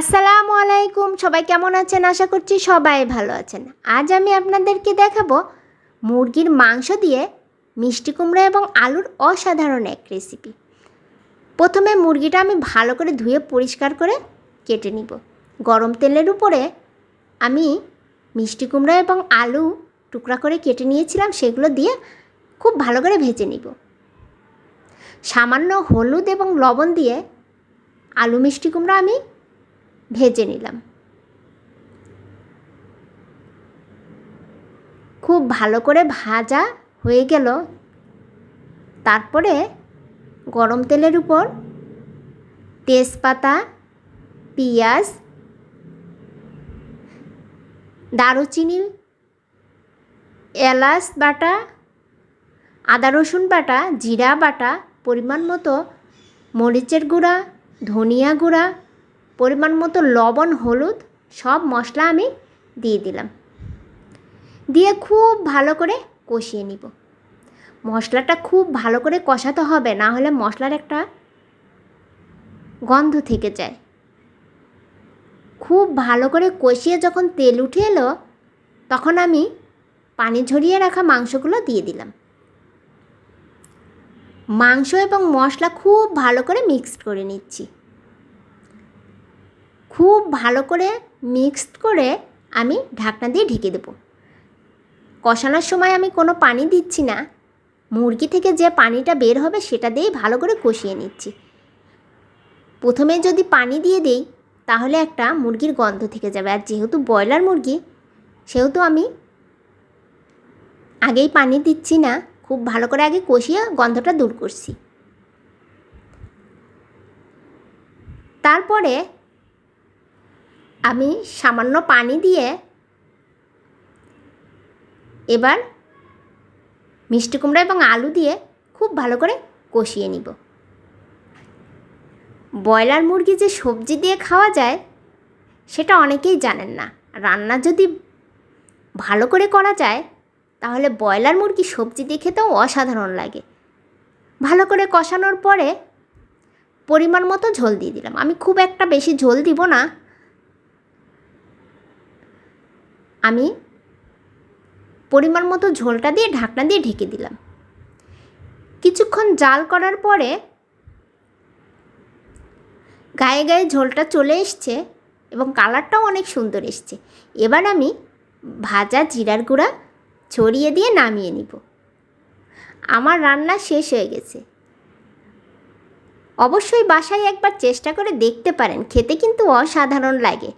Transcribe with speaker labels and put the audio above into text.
Speaker 1: আসসালামু আলাইকুম। সবাই কেমন আছেন? আশা করছি সবাই ভালো আছেন। আজ আমি আপনাদেরকে দেখাবো মুরগির মাংস দিয়ে মিষ্টি কুমড়া এবং আলুর অসাধারণ এক রেসিপি প্রথমে মুরগিটা আমি ভালো করে ধুয়ে পরিষ্কার করে কেটে নিব। গরম তেলের উপরে আমি মিষ্টি কুমড়া এবং আলু টুকরা করে কেটে নিয়েছিলাম, সেগুলো দিয়ে খুব ভালো করে ভেজে নিব। সামান্য হলুদ এবং লবণ দিয়ে আলু মিষ্টি কুমড়া আমি ভেজে নিলাম। খুব ভালো করে ভাজা হয়ে গেল। তারপরে গরম তেলের উপর তেজপাতা, পেঁয়াজ, দারুচিনি, এলাচ বাটা, আদা রসুন বাটা, জিরা বাটা, পরিমাণ মতো মরিচের গুঁড়া, ধনিয়া গুঁড়া পরিমাণ মতো লবণ, হলুদ, সব মশলা আমি দিয়ে দিলাম। দিয়ে খুব ভালো করে কষিয়ে নিব। মশলাটা খুব ভালো করে কষাতে হবে, না হলে মশলার একটা গন্ধ থেকে যায়। খুব ভালো করে কষিয়ে যখন তেল উঠে এলো, তখন আমি পানি ঝরিয়ে রাখা মাংসগুলো দিয়ে দিলাম। মাংস এবং মশলা খুব ভালো করে মিক্সড করে নিচ্ছি। খুব ভালো করে মিক্সড করে আমি ঢাকনা দিয়ে ঢেকে দেবো। কষানোর সময় আমি কোনো পানি দিচ্ছি না। মুরগি থেকে যে পানিটা বের হবে সেটা দিয়েই ভালো করে কষিয়ে নিচ্ছি। প্রথমে যদি পানি দিয়ে দেই, তাহলে একটা মুরগির গন্ধ থেকে যাবে। আর যেহেতু ব্রয়লার মুরগি, সেহেতু আমি আগেই পানি দিচ্ছি না, খুব ভালো করে আগে কষিয়ে গন্ধটা দূর করছি। তারপরে আমি সামান্য পানি দিয়ে এবার মিষ্টি কুমড়া এবং আলু দিয়ে খুব ভালো করে কষিয়ে নিব। ব্রয়লার মুরগি যে সবজি দিয়ে খাওয়া যায়, সেটা অনেকেই জানেন না। রান্না যদি ভালো করে করা যায়, তাহলে ব্রয়লার মুরগি সবজি দিয়ে খেতেও অসাধারণ লাগে। ভালো করে কষানোর পরে পরিমাণ মতো ঝোল দিয়ে দিলাম। আমি খুব একটা বেশি ঝোল দিব না। আমি পরিমাণ মতো ঝোলটা দিয়ে ঢাকনা দিয়ে ঢেকে দিলাম। কিছুক্ষণ জাল করার পরে গায়ে গায়ে ঝোলটা চলে এসছে এবং কালারটাও অনেক সুন্দর এসছে। এবার আমি ভাজা জিরার গুঁড়া ছড়িয়ে দিয়ে নামিয়ে নিব। আমার রান্না শেষ হয়ে গেছে। অবশ্যই বাসায় একবার চেষ্টা করে দেখতে পারেন, খেতে কিন্তু অসাধারণ লাগে।